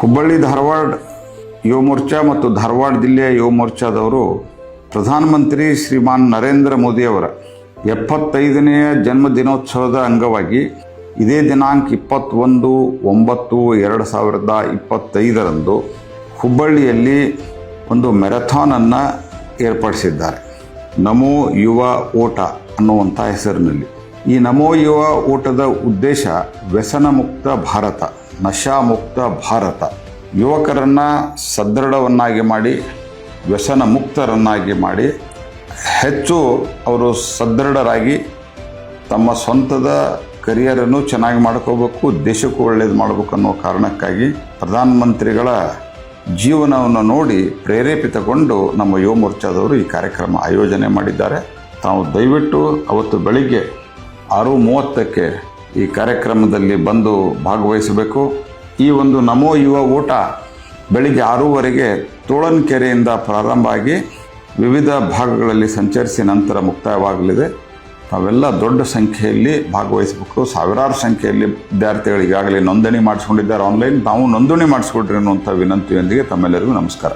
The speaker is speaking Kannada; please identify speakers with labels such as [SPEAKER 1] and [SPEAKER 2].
[SPEAKER 1] ಹುಬ್ಬಳ್ಳಿ ಧಾರವಾಡ ಯುವ ಮೋರ್ಚಾ ಮತ್ತು ಧಾರವಾಡ ಜಿಲ್ಲೆಯ ಯುವ ಮೋರ್ಚಾದವರು ಪ್ರಧಾನಮಂತ್ರಿ ಶ್ರೀಮಾನ್ ನರೇಂದ್ರ ಮೋದಿಯವರ ಎಪ್ಪತ್ತೈದನೆಯ ಜನ್ಮ ದಿನೋತ್ಸವದ ಅಂಗವಾಗಿ ಇದೇ ದಿನಾಂಕ ಇಪ್ಪತ್ತೊಂದು, ಒಂಬತ್ತು, ಎರಡು ಸಾವಿರದ ಇಪ್ಪತ್ತೈದರಂದು ಹುಬ್ಬಳ್ಳಿಯಲ್ಲಿ ಒಂದು ಮ್ಯಾರಥಾನನ್ನು ಏರ್ಪಡಿಸಿದ್ದಾರೆ. ನಮೋ ಯುವ ಓಟ ಅನ್ನುವಂಥ ಹೆಸರಿನಲ್ಲಿ. ಈ ನಮೋ ಯುವ ಓಟದ ಉದ್ದೇಶ ವ್ಯಸನ ಮುಕ್ತ ಭಾರತ ನಶಾಮುಕ್ತ ಭಾರತ. ಯುವಕರನ್ನು ಸದೃಢವನ್ನಾಗಿ ಮಾಡಿ, ವ್ಯಸನ ಮುಕ್ತರನ್ನಾಗಿ ಮಾಡಿ, ಹೆಚ್ಚು ಅವರು ಸದೃಢರಾಗಿ ತಮ್ಮ ಸ್ವಂತದ ಕರಿಯರನ್ನು ಚೆನ್ನಾಗಿ ಮಾಡ್ಕೋಬೇಕು, ದೇಶಕ್ಕೂ ಒಳ್ಳೇದು ಮಾಡಬೇಕು ಅನ್ನೋ ಕಾರಣಕ್ಕಾಗಿ ಪ್ರಧಾನಮಂತ್ರಿಗಳ ಜೀವನವನ್ನು ನೋಡಿ ಪ್ರೇರೇಪಿತಗೊಂಡು ನಮ್ಮ ಯುವ ಮೋರ್ಚಾದವರು ಈ ಕಾರ್ಯಕ್ರಮ ಆಯೋಜನೆ ಮಾಡಿದ್ದಾರೆ. ತಾವು ದಯವಿಟ್ಟು ಅವತ್ತು ಬೆಳಿಗ್ಗೆ ಆರು ಮೂವತ್ತಕ್ಕೆ ಈ ಕಾರ್ಯಕ್ರಮದಲ್ಲಿ ಬಂದು ಭಾಗವಹಿಸಬೇಕು. ಈ ಒಂದು ನಮೋ ಯುವ ಊಟ ಬೆಳಿಗ್ಗೆ ಆರೂವರೆಗೆ ತೋಳನ್ಕೆರೆಯಿಂದ ಪ್ರಾರಂಭ ಆಗಿ ವಿವಿಧ ಭಾಗಗಳಲ್ಲಿ ಸಂಚರಿಸಿ ನಂತರ ಮುಕ್ತಾಯವಾಗಲಿದೆ. ತಾವೆಲ್ಲ ದೊಡ್ಡ ಸಂಖ್ಯೆಯಲ್ಲಿ ಭಾಗವಹಿಸಬೇಕು. ಸಾವಿರಾರು ಸಂಖ್ಯೆಯಲ್ಲಿ ವಿದ್ಯಾರ್ಥಿಗಳು ಈಗಾಗಲೇ ನೋಂದಣಿ ಮಾಡಿಸ್ಕೊಂಡಿದ್ದಾರೆ. ಆನ್ಲೈನ್ ತಾವು ನೋಂದಣಿ ಮಾಡಿಸ್ಕೊಡ್ರಿ ಅನ್ನುವಂಥ ವಿನಂತಿಯೊಂದಿಗೆ ತಮ್ಮೆಲ್ಲರಿಗೂ ನಮಸ್ಕಾರ.